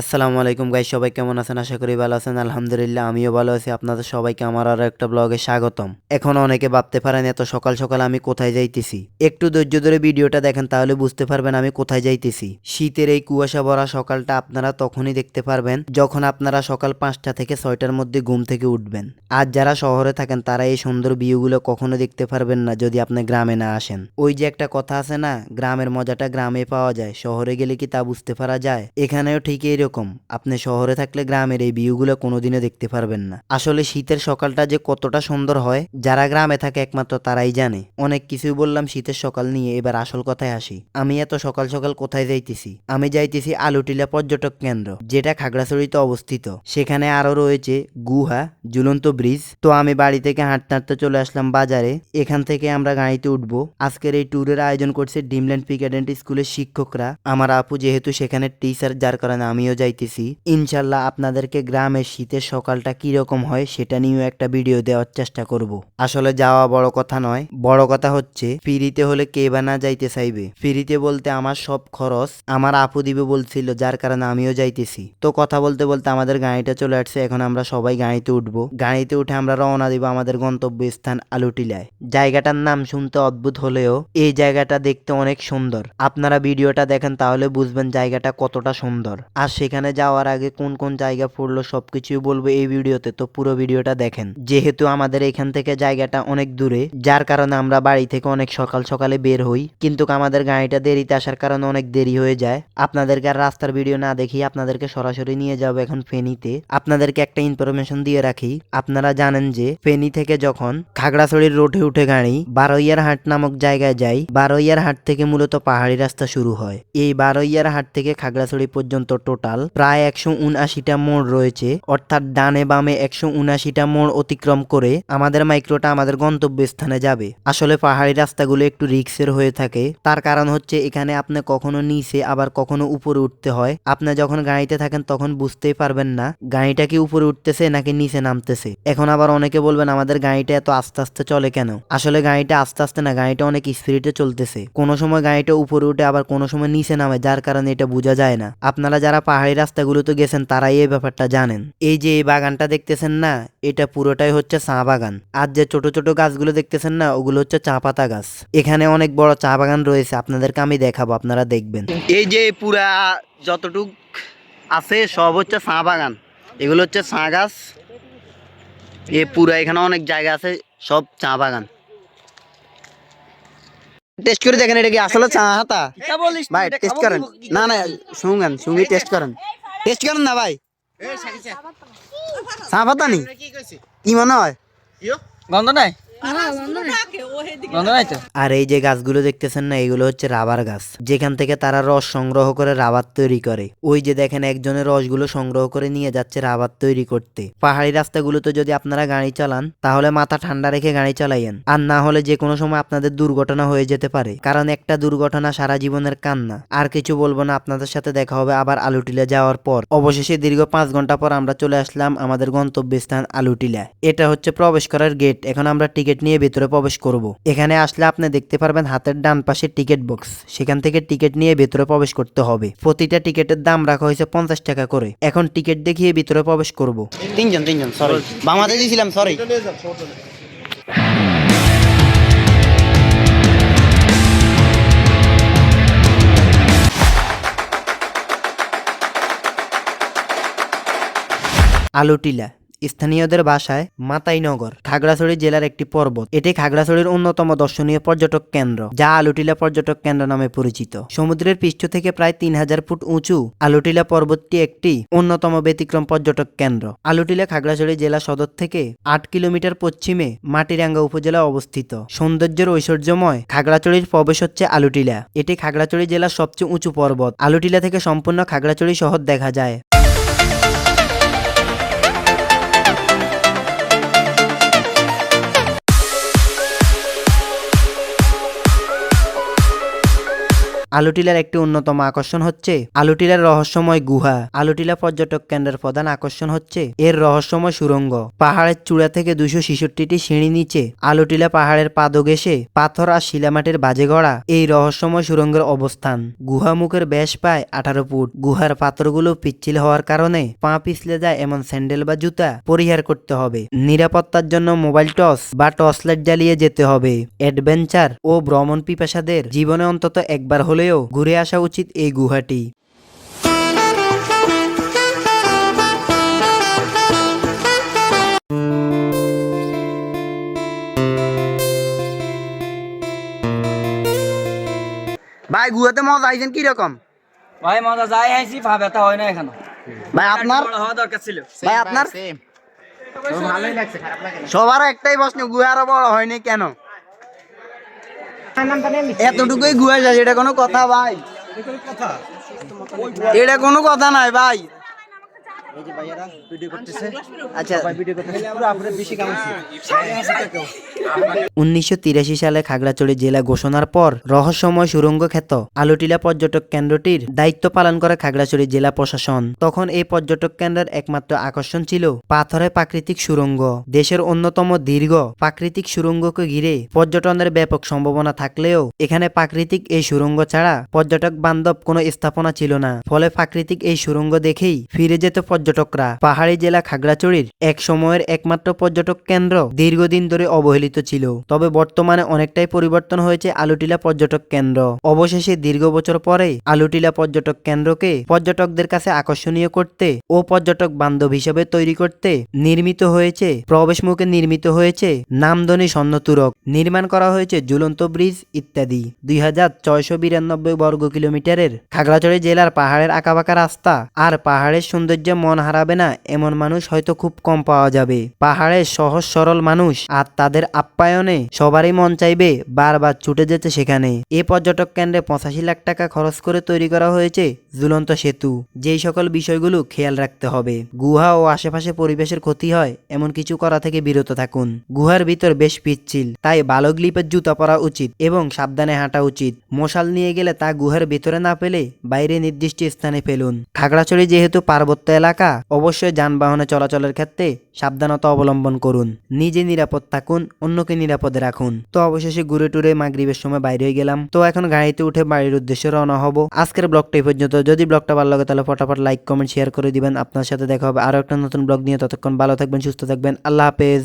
আসসালামু আলাইকুম গাইস, সবাই কেমন আছেন? আশা করি ভালো আছেন। আলহামদুলিল্লাহ, আমিও ভালো আছি। আপনাদের সবাইকে আমার আরও একটা ব্লগে স্বাগতম। এখন অনেকে ভাবতে পারেন, এত সকাল সকাল আমি কোথায় যাইতেছি? একটু ধৈর্য ধরে ভিডিওটা দেখেন, তাহলে বুঝতে পারবেন আমি কোথায় যাইতেছি। শীতের এই কুয়াশা ভরা সকালটা আপনারা তখনই দেখতে পারবেন, যখন আপনারা সকাল পাঁচটা থেকে ছয়টার মধ্যে ঘুম থেকে উঠবেন। আর যারা শহরে থাকেন, তারা এই সুন্দর ভিউগুলো কখনো দেখতে পারবেন না, যদি আপনি গ্রামে না আসেন। ওই যে একটা কথা আছে না, গ্রামের মজাটা গ্রামে পাওয়া যায়, শহরে গেলে কি তা বুঝতে পারা যায়? এখানেও ঠিক এইরকম আপনি শহরে থাকলে গ্রামের এই ভিউগুলো কোনোদিনও দেখতে পারবেন না। আসলে শীতের সকালটা যে কতটা সুন্দর হয়, যারা গ্রামে থাকে একমাত্র তারাই জানে। অনেক কিছুই বললাম শীতের সকাল নিয়ে, এবার আসল কথায় আসি। আমি এত সকাল সকাল কোথায় যাইতেছি? আমি যাইতেছি আলুটিলা পর্যটক কেন্দ্র, যেটা খাগড়াছড়িতে অবস্থিত। সেখানে আরও রয়েছে গুহা, ঝুলন্ত ব্রিজ। তো আমি বাড়ি থেকে হাঁটতে হাঁটতে চলে আসলাম বাজারে। এখান থেকে আমরা গাড়িতে উঠবো। আজকের এই ট্যুরের আয়োজন করছে ডিমল্যান্ড পিকাডেন্ট স্কুলের শিক্ষকরা। আমার আপু যেহেতু সেখানে টিচার, যার কারণে আমিও যাইতেছি। ইনশাল্লাহ আপনাদেরকে গ্রামের শীতের সকালটা কি রকম হয় সেটা নিয়েও একটা ভিডিও দেওয়ার চেষ্টা করব। আসলে যাওয়া বড় কথা নয়, বড় কথা হচ্ছে ফিরিতে হলে কে বা না যাইতে চাইবে। ফিরিতে বলতে আমার সব খরচ আমার আপু দিবে বলছিল, যার কারণে আমিও যাইতেছি। তো কথা বলতে বলতে আমাদের গাড়িটা চলে আসছে, এখন আমরা সবাই গাড়িতে উঠবো। গাড়িতে উঠে আমরা রওনা দিব আমাদের গন্তব্য স্থান আলুটিলায়। জায়গাটার নাম শুনতে অদ্ভুত হলেও এই জায়গাটা দেখতে অনেক সুন্দর। আপনারা ভিডিওটা দেখেন তাহলে বুঝবেন জায়গাটা কতটা সুন্দর। আর সেখানে যাওয়ার আগে কোন কোন জায়গা পড়ল সবকিছুই বলব এই ভিডিওতে। তো পুরো ভিডিওটা দেখেন। যেহেতু আমাদের এখান থেকে জায়গাটা অনেক দূরে, যার কারণে আমরা বাড়ি থেকে অনেক সকাল সকালে বের হই। কিন্তু আমাদের গাড়িটা দেরিতে আসার কারণে অনেক দেরি হয়ে যায়। আপনাদেরকে আর রাস্তার ভিডিও না দেখি আপনাদেরকে সরাসরি নিয়ে যাব এখন ফেনীতে। আপনাদেরকে একটা ইনফরমেশন দিয়ে রাখি। আপনারা জানেন যে ফেনী থেকে যখন খাগড়াছড়ির রোডে উঠে গাড়ি বারোইয়ার হাট নামক জায়গায় যাই বারোইয়ার হাট থেকে মূলত পাহাড়ি রাস্তা শুরু হয়। এই বারোইয়ার হাট থেকে খাগড়াছড়ি পর্যন্ত টোটাল প্রায় একশো উনআশিটা মোড় রয়েছে। অর্থাৎ ডানে বামে একশো উনআশিটা মোড় অতিক্রম করে আমাদের মাইক্রোটা আমাদের গন্তব্য স্থানে যাবে। আসলে পাহাড়ি রাস্তাগুলো একটু রিক্সের হয়ে থাকে। তার কারণ হচ্ছে এখানে আপনি কখনো নিচে, আবার কখনো উপরে উঠতে হয়। আপনি যখন গাড়িতে থাকেন তখন বুঝতেই পারবেন না, গাড়িটা কি উপরে উঠতেছে নাকি নিচে নামতেছে। এখন আবার অনেকে বলবেন, আমাদের গাড়িটা এত আস্তে আস্তে চলে কেন? আসলে গাড়িটা আস্তে আস্তে না, গাড়িটা অনেক স্পিডে চলতেছে। কোনো সময় গাড়িটা উপরে উঠে, আবার কোনো সময় নিচে নামে, যার কারণে এটা বোঝা যায় না। আপনারা যারা পাহাড়ি রাস্তাগুলোতে গেছেন তারাই এই ব্যাপারটা জানেন। এই যে এই বাগানটা দেখতেছেন না, এটা পুরোটাই হচ্ছে চা বাগান। আর যে ছোট ছোট গাছগুলো দেখতেছেন না, ওগুলো হচ্ছে চা পাতা গাছ। এখানে অনেক বড় চা বাগান রয়েছে, আপনাদেরকে আমি দেখাবো, আপনারা দেখবেন। এই যে পুরা যতটুক আছে, সব হচ্ছে চা বাগান। এগুলো হচ্ছে চা গাছ। এ পুরা এখানে অনেক জায়গা আছে, সব চা বাগান। টেস্ট করে দেখেন এটা কি আসলে হাতা? ভাই টেস্ট করেন। না না শুনবেন শুনি টেস্ট করেন। টেস্ট করেন না ভাই। চা পাতা নি? কি? মনে হয়? গন্ধ নাই? আর এই যে গাছগুলো দেখতেছেন না এগুলো হচ্ছে রাবার গাছ যেখান থেকে তারা রস সংগ্রহ করে রাবার তৈরি করে। ওই যে দেখেন একজনের রসগুলো সংগ্রহ করে নিয়ে যাচ্ছে রাবার তৈরি করতে। পাহাড়ি রাস্তাগুলোতে যদি আপনারা গাড়ি চালান তাহলে মাথা ঠান্ডা রেখে গাড়ি চালাইয়েন। আর না হলে যে কোনো সময় আপনাদের দুর্ঘটনা হয়ে যেতে পারে। কারণ একটা দুর্ঘটনা সারা জীবনের কান্না। আর কিছু বলব না আপনাদের সাথে দেখা হবে আবার আলুটিলা যাওয়ার পর। অবশেষে দীর্ঘ পাঁচ ঘণ্টা পর আমরা চলে আসলাম আমাদের গন্তব্যস্থান আলুটিলা এটা হচ্ছে প্রবেশ করার গেট এখন আমরা টিকিট নিয়ে ভেতরে প্রবেশ করব। এখানে আসলে আপনি দেখতে পারবেন হাতের ডান পাশে টিকিট বক্স। সেখান থেকে টিকিট নিয়ে ভেতরে প্রবেশ করতে হবে। প্রতিটা টিকিটের দাম রাখা হয়েছে পঞ্চাশ টাকা করে। এখন টিকিট দেখিয়ে ভিতরে প্রবেশ করব। তিনজন তিনজন সরি দিয়েছিলাম সরি আলুটিলা স্থানীয়দের ভাষায় মাতাইনগর, খাগড়াছড়ি জেলার একটি পর্বত। এটি খাগড়াছড়ির অন্যতম দর্শনীয় পর্যটক কেন্দ্র, যা আলুটিলা পর্যটক কেন্দ্র নামে পরিচিত। সমুদ্রের পৃষ্ঠ থেকে প্রায় তিন হাজার ফুট উঁচু, আলুটিলা পর্বতটি একটি অন্যতম ব্যতিক্রম পর্যটক কেন্দ্র। আলুটিলা খাগড়াছড়ি জেলা সদর থেকে আট কিলোমিটার পশ্চিমে মাটিরাঙ্গা উপজেলা অবস্থিত। সৌন্দর্যের ঐশ্বর্যময় খাগড়াছড়ির প্রবেশ হচ্ছে আলুটিলা। এটি খাগড়াছড়ি জেলার সবচেয়ে উঁচু পর্বত। আলুটিলা থেকে সম্পূর্ণ খাগড়াছড়ি শহর দেখা যায়। আলুটিলার একটি অন্যতম আকর্ষণ হচ্ছে আলুটিলার রহস্যময় গুহা। আলুটিলা পর্যটক কেন্দ্রের প্রধান আকর্ষণ হচ্ছে এর রহস্যময় সুড়ঙ্গ পাহাড়ের চূড়া থেকে দুশো ছেষট্টিটি সিঁড়ি নিচে আলুটিলা পাহাড়ের পাদদেশে পাথর আর শিলামাটির বাজে গড়া এই রহস্যময় সুড়ঙ্গের অবস্থান। গুহামুখের ব্যাস পায় আঠারো ফুট। গুহার পাথরগুলো পিচ্ছিল হওয়ার কারণে পা পিছলে যায় এমন স্যান্ডেল বা জুতা পরিহার করতে হবে। নিরাপত্তার জন্য মোবাইল টস বা টর্চ লাইট জ্বালিয়ে যেতে হবে। অ্যাডভেঞ্চার ও ভ্রমণ পিপাসাদের জীবনে অন্তত একবার হলেও ঘুরে আসা উচিত এই গুহাটি। ভাই গুহাতে মজা আইছেন কি রকম ভাই মজা যাই আইছি পা ব্যথা হয় না এখানে। ভাই আপনার? হওয়া দরকার ছিল। ভাই আপনার? সবার একটাই প্রশ্ন গুহা আরও বড় হয়নি কেন? এতটুকুই ঘুরে যায় এটা কোনো কথা ভাই। এটা কোনো কথা নাই ভাই। আচ্ছা উনিশশো তিরাশি সালে খাগড়াছড়ি জেলা ঘোষণার পর রহস্যময় সুরঙ্গ খ্যাত আলুটিলা পর্যটক কেন্দ্রটির দায়িত্ব পালন করে খাগড়াছড়ি জেলা প্রশাসন। তখন এই পর্যটক কেন্দ্রের একমাত্র আকর্ষণ ছিল পাথরে প্রাকৃতিক সুরঙ্গ। দেশের অন্যতম দীর্ঘ প্রাকৃতিক সুরঙ্গকে ঘিরে পর্যটনের ব্যাপক সম্ভাবনা থাকলেও এখানে প্রাকৃতিক এই সুরঙ্গ ছাড়া পর্যটক বান্ধব কোনো স্থাপনা ছিল না। ফলে প্রাকৃতিক এই সুরঙ্গ দেখেই ফিরে যেত পর্যটকরা। পাহাড়ি জেলা খাগড়াছড়ির এক সময়ের একমাত্র পর্যটক কেন্দ্র দীর্ঘদিন ধরে অবহেলিত ছিল। তবে বর্তমানে অনেকটাই পরিবর্তন হয়েছে আলুটিলা পর্যটক কেন্দ্র। অবশেষে দীর্ঘ বছর পরে আলুটিলা পর্যটক কেন্দ্রকে পর্যটকদের কাছে আকর্ষণীয় করতে ও পর্যটক বান্ধব হিসেবে তৈরি করতে নির্মিত হয়েছে, প্রবেশমুখে নির্মিত হয়েছে নামধনী স্বর্ণতুরক। নির্মাণ করা হয়েছে ঝুলন্ত ব্রিজ ইত্যাদি। দুই হাজার ছয়শো বিরানব্বই বর্গ কিলোমিটারের খাগড়াছড়ি জেলার পাহাড়ের আঁকাবাঁকা রাস্তা আর পাহাড়ের সৌন্দর্য মন হারাবে না, এমন মানুষ হয়তো খুব কম পাওয়া যাবে। পাহাড়ের সহজ সরল মানুষ, আর তাদের আপ্যায়নে সবারই মন চাইবে বারবার ছুটে যেতে সেখানে। এ পর্যটক কেন্দ্রে পঁচাশি লাখ টাকা খরচ করে তৈরি করা হয়েছে ঝুলন্ত সেতু। যেই সকল বিষয়গুলো খেয়াল রাখতে হবে। গুহা ও আশেপাশে পরিবেশের ক্ষতি হয়, এমন কিছু করা থেকে বিরত থাকুন। গুহার ভিতর বেশ পিচ্ছিল, তাই ভালো গ্লিপের জুতা পরা উচিত এবং সাবধানে হাঁটা উচিত। মশাল নিয়ে গেলে তা গুহার ভিতরে না পেলে বাইরে নির্দিষ্ট স্থানে ফেলুন। খাগড়াছড়ি যেহেতু পার্বত্য এলাকা অবশ্যই যানবাহনে চলাচলের ক্ষেত্রে সাবধানতা অবলম্বন করুন। নিজে নিরাপদ থাকুন, অন্যকে নিরাপদে রাখুন। তো অবশেষে ঘুরে টুরে মাগরীবের সময় বাইরে হয়ে গেলাম। তো এখন গাড়িতে উঠে বাড়ির উদ্দেশ্যে রওনা হব। আজকের ব্লগটা এই পর্যন্ত। যদি ব্লগটা ভালো লাগে তাহলে ফটাফট লাইক কমেন্ট শেয়ার করে দিবেন। আপনার সাথে দেখা হবে আরও একটা নতুন ব্লগ নিয়ে। ততক্ষণ ভালো থাকবেন, সুস্থ থাকবেন। আল্লাহ হাফেজ।